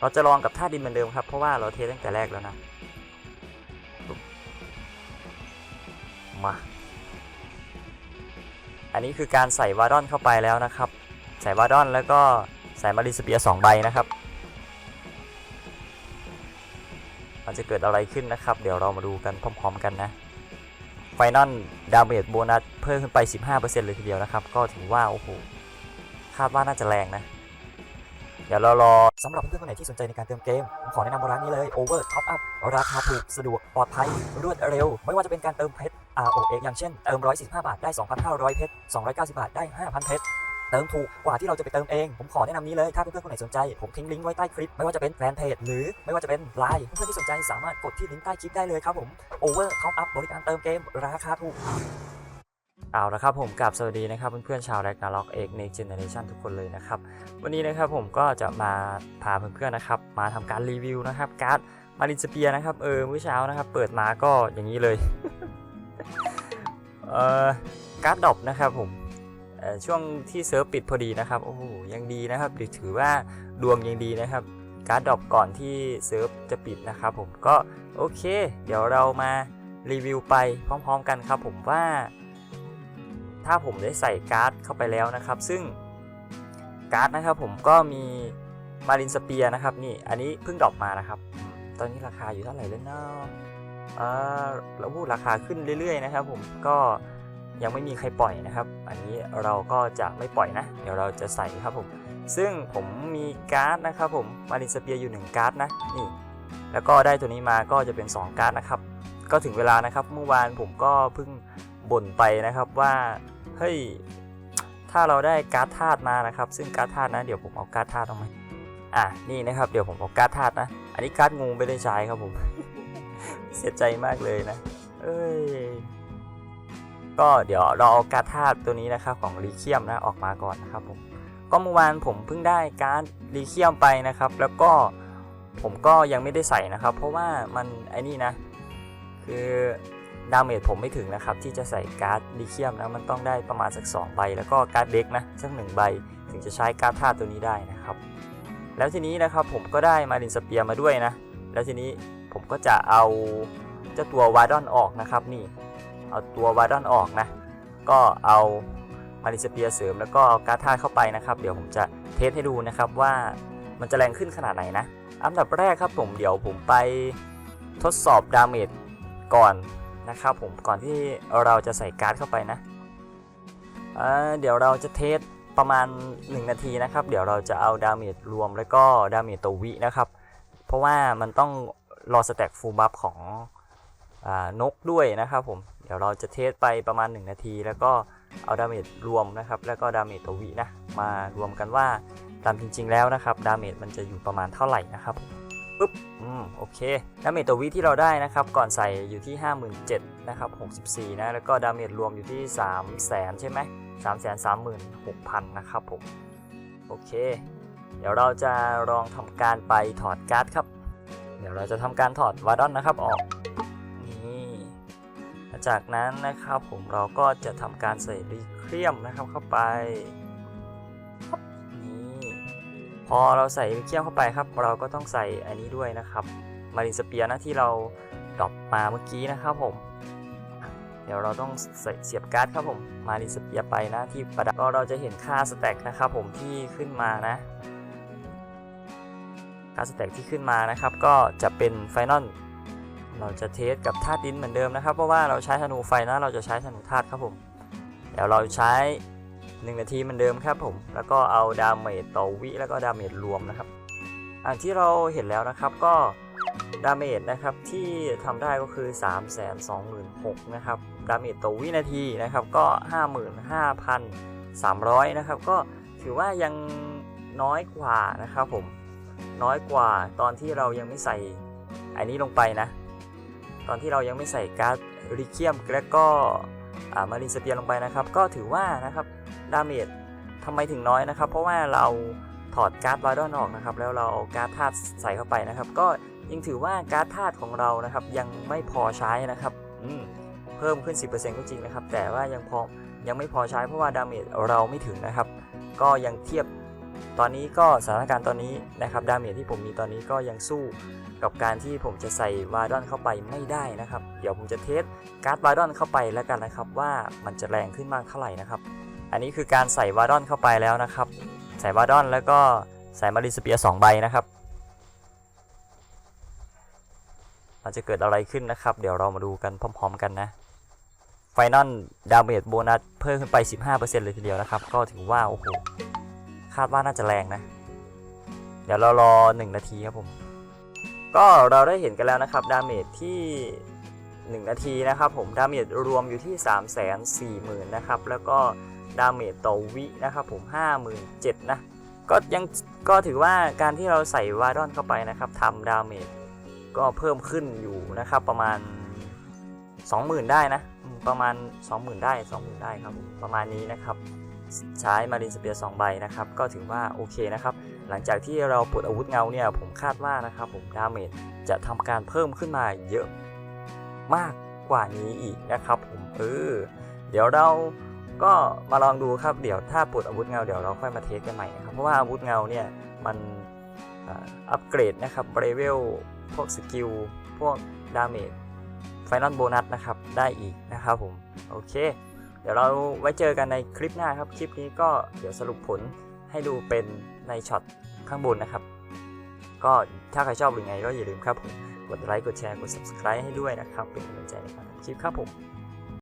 เราจะลองกับท่าดินเหมือนเดิมครับ เพราะว่าเราเทตั้งแต่แรกแล้วนะ มา อันนี้คือการใส่วาดอนเข้าไปแล้วนะครับ ใส่วาดอนแล้วก็ใส่มาริสเปียสองใบนะครับมันจะเกิดอะไรขึ้นนะครับ เดี๋ยวเรามาดูกันพร้อมๆกันนะไฟนอลดาเมจโบนัสเพิ่มขึ้นไป 15%เลยทีเดียวนะครับ ก็ถือว่า โอ้โห คาดว่าน่าจะแรงนะ เดี๋ยวเรารอสำหรับเพื่อนๆคนไหนที่สนใจในการเติมเกม ผมขอแนะนำร้านนี้เลย Over Top Up ราคาถูกสะดวกปลอดภัย รวดเร็ว ไม่ว่าจะเป็นการเติมเพชร ROX อย่างเช่น เติม 145 บาท ได้ 2,500 เพชร 290 บาท ได้ 5,000 เพชรเติมถูกกว่าที่เราจะไปเติมเอง ผมขอแนะนำนี้เลย ถ้าเพื่อนๆคนไหนสนใจ ผมทิ้งลิงก์ไว้ใต้คลิป ไม่ว่าจะเป็นแฟนเพจหรือไม่ว่าจะเป็นไลน์เพื่อนๆที่สนใจสามารถกดที่ลิงก์ใต้คลิปได้เลยครับผม Over Top Up บริการเติมเกม ราคาถูก เอาละครับผมกับสวัสดีนะครับเพื่อนๆชาวแรกนาล็อกเอกในเจเนเรชันทุกคนเลยนะครับ วันนี้นะครับผมก็จะมาพาเพื่อนๆนะครับ มาทำการรีวิวนะครับการ์ดมารินสเปียนะครับ เออเมื่อเช้านะครับ เปิดมาก็อย่างนี้เลยเออการ์ดดรอปนะครับผมออช่วงที่เซิร์ฟปิดพอดีนะครับโอ้โหยังดีนะครับถือว่าดวงยังดีนะครับ การ์ดดรอปก่อนที่เซิร์ฟจะปิดนะครับผมก็โอเค เดี๋ยวเรามารีวิวไปพร้อม ๆ กันครับผมว่า ถ้าผมได้ใส่การ์ดเข้าไปแล้วนะครับ ซึ่งการ์ดนะครับผมก็มีมารินสเปียนะครับนี่อันนี้เพิ่งดรอปมานะครับ ตอนนี้ราคาอยู่เท่าไหร่แล้วเนาะอ่าเราพูดราคาขึ้นเรื่อยๆนะครับ ผมก็ยังไม่มีใครปล่อยนะครับ อันนี้เราก็จะไม่ปล่อยนะ เดี๋ยวเราจะใส่ครับผม ซึ่งผมมีการ์ดนะครับผมมารินสเปียอยู่ 1 การ์ดนะนี่แล้วก็ได้ตัวนี้มาก็จะเป็น 2 การ์ดนะครับ ก็ถึงเวลานะครับเมื่อวานผมก็เพิ่งบ่นไปนะครับว่า เฮ้ย ถ้าเราได้การ์ดธาตุมานะครับ ซึ่งการ์ดธาตุนะเดี๋ยวผมเอาการ์ดธาตุเอาไหมาอะนี่นะครับเดี๋ยวผมเอาการ์ดธาตุนะ อันนี้การ์ดงูไม่ได้ใช้ครับผม เสียใจมากเลยนะ เอ้ย ก็เดี๋ยวเราเอาการ์ดธาตุตัวนี้นะครับของลีเคียมนะออกมาก่อนนะครับผมก็เมื่อวานผมเพิ่งได้การ์ดลีเคียมไปนะครับ แล้วก็ผมก็ยังไม่ได้ใส่นะครับ เพราะว่ามันไอ้นี่นะ คือ ดาเมจผมไม่ถึงนะครับ ที่จะใส่การ์ดลิเคียมนะมันต้องได้ประมาณสัก 2 ใบ แล้วก็การ์ดเด็กนะสักหนึ่งใบ ถึงจะใช้การ์ดธาตุตัวนี้ได้นะครับ แล้วทีนี้นะครับผมก็ได้มารินสเปียมาด้วยนะ แล้วทีนี้ผมก็จะเอาเจ้าตัววาดอนออกนะครับนี่ เอาตัววาดอนออกนะ ก็เอามารินสเปียเสริมแล้วก็เอาการ์ดธาตุเข้าไปนะครับ เดี๋ยวผมจะเทสให้ดูนะครับว่ามันจะแรงขึ้นขนาดไหนนะ อันดับแรกครับผมเดี๋ยวผมไปทดสอบดาเมจก่อน นะครับผมก่อนที่เราจะใส่การ์ดเข้าไปนะเเดี๋ยวเราจะเทสประมาณ 1 นาทีนะครับ เดี๋ยวเราจะเอาดาเมจรวมแล้วก็ดาเมจตัววินะครับ เพราะว่ามันต้องรอสแต็กฟูลบัฟของอนกด้วยนะครับผม เดี๋ยวเราจะเทสไปประมาณ 1 นาที แล้วก็เอาดาเมจรวมนะครับ แล้วก็ดาเมจตัววินะ มารวมกันว่าตามจริง ๆ แล้วนะครับ ดาเมจมันจะอยู่ประมาณเท่าไหร่นะครับ ปุ๊บอืมโอเคดาเมจตัววิที่เราได้นะครับ ก่อนใส่อยู่ที่ 57,000นะครับ64นะแล้วก็ดาเมจรวมอยู่ที่ 300,000 ใช่ไหม336,000 นะครับผม โอเค เดี๋ยวเราจะลองทำการไปถอดการ์ดครับ เดี๋ยวเราจะทำการถอดวาดอนนะครับออกนี่จากนั้นนะครับผมเราก็จะทำการใส่รีเครียมนะครับเข้าไป พอเราใส่เคี่ยวเข้าไปครับ เราก็ต้องใส่อันนี้ด้วยนะครับ มารินสเปียร์นะที่เราดรอปมาเมื่อกี้นะครับผม เดี๋ยวเราต้องใส่เสียบการ์ดครับผม มารินสเปียร์ไปนะที่ประดับก็เราจะเห็นค่าสแต็กนะครับผมที่ขึ้นมานะค่าสแต็กที่ขึ้นมานะครับ ก็จะเป็นไฟนอลเราจะเทสกับธาตุดินเหมือนเดิมนะครับ เพราะว่าเราใช้ธนูไฟนะเราจะใช้ธนูธาตุครับผม เดี๋ยวเราใช้ 1 นาทีเหมือนเดิมครับผม แล้วก็เอาดาเมจต่อวิแล้วก็ดาเมจรวมนะครับอันที่เราเห็นแล้วนะครับก็ดาเมจนะครับที่ทำได้ก็คือ 3 2 6 0 0 0นะครับดาเมจต่อวินาทีนะครับก็ 55,300นะครับก็ถือว่ายังน้อยกว่านะครับผมน้อยกว่าตอนที่เรายังไม่ใส่อันนี้ลงไปนะ ตอนที่เรายังไม่ใส่การ์ดริเคียมและก็มารินสเปียลงไปนะครับ ก็ถือว่านะครับ ดาเมจทำไมถึงน้อยนะครับ เพราะว่าเราถอดการ์ดวาดอนออกนะครับ แล้วเราเอาการ์ดธาตุใส่เข้าไปนะครับ ก็ยังถือว่าการ์ดธาตุของเรานะครับ ยังไม่พอใช้นะครับเพิ่มขึ้น 10%ก็จริงนะครับ แต่ว่ายังพอยังไม่พอใช้เพราะว่าดาเมจเราไม่ถึงนะครับ ก็ยังเทียบตอนนี้ก็สถานการณ์ตอนนี้นะครับดาเมจที่ผมมีตอนนี้ก็ยังสู้กับการที่ผมจะใส่วาดอนเข้าไปไม่ได้นะครับ เดี๋ยวผมจะเทสการ์ดวาดอนเข้าไปแล้วกันนะครับ ว่ามันจะแรงขึ้นมากเท่าไหร่นะครับ อันนี้คือการใส่วาดอนเข้าไปแล้วนะครับ ใส่วาดอนแล้วก็ใส่มาริสเปียสองใบนะครับมันจะเกิดอะไรขึ้นนะครับ เดี๋ยวเรามาดูกันพร้อม ๆ กันนะไฟนอลดาเมจโบนัสเพิ่มขึ้นไป 15%เลยทีเดียวนะครับ ก็ถือว่า โอ้โห คาดว่าน่าจะแรงนะ เดี๋ยวเรารอ 1 นาทีครับผม ก็เราได้เห็นกันแล้วนะครับ ดาเมจที่ 1 นาทีนะครับผม ดาเมจรวมอยู่ที่ 3 4 0 0 0 0นะครับ แล้วก็ ดาเมจต่อวินะครับผม 57,000นะก็ยังก็ถือว่าการที่เราใส่วาดอนเข้าไปนะครับทำดาเมจก็เพิ่มขึ้นอยู่นะครับประมาณ 20,000 ได้นะ ประมาณ 20,000 ได้ 20,000 ได้ครับ ประมาณนี้นะครับใช้มารินสเปียร์2ใบนะครับ ก็ถือว่าโอเคนะครับ หลังจากที่เราปลดอาวุธเงาเนี่ย ผมคาดว่านะครับผมดาเมจจะทำการเพิ่มขึ้นมาเยอะมากกว่านี้อีกนะครับผมเออเดี๋ยวเรา ก็มาลองดูครับเดี๋ยวถ้าปลดอาวุธเงาเดี๋ยวเราค่อยมาเทสกันใหม่นะครับเพราะว่าอาวุธเงาเนี่ยมันอัปเกรดนะครับเลเวลพวกสกิลพวกดาเมจไฟนอลโบนัสนะครับได้อีกนะครับผมโอเค เดี๋ยวเราไว้เจอกันในคลิปหน้าครับ คลิปนี้ก็เดี๋ยวสรุปผลให้ดูเป็นในช็อตข้างบนนะครับ ก็ถ้าใครชอบหรือไงก็อย่าลืมครับผมกดไลค์กดแชร์กด subscribe ให้ด้วยนะครับ เป็นกำลังใจในการทำคลิปครับผม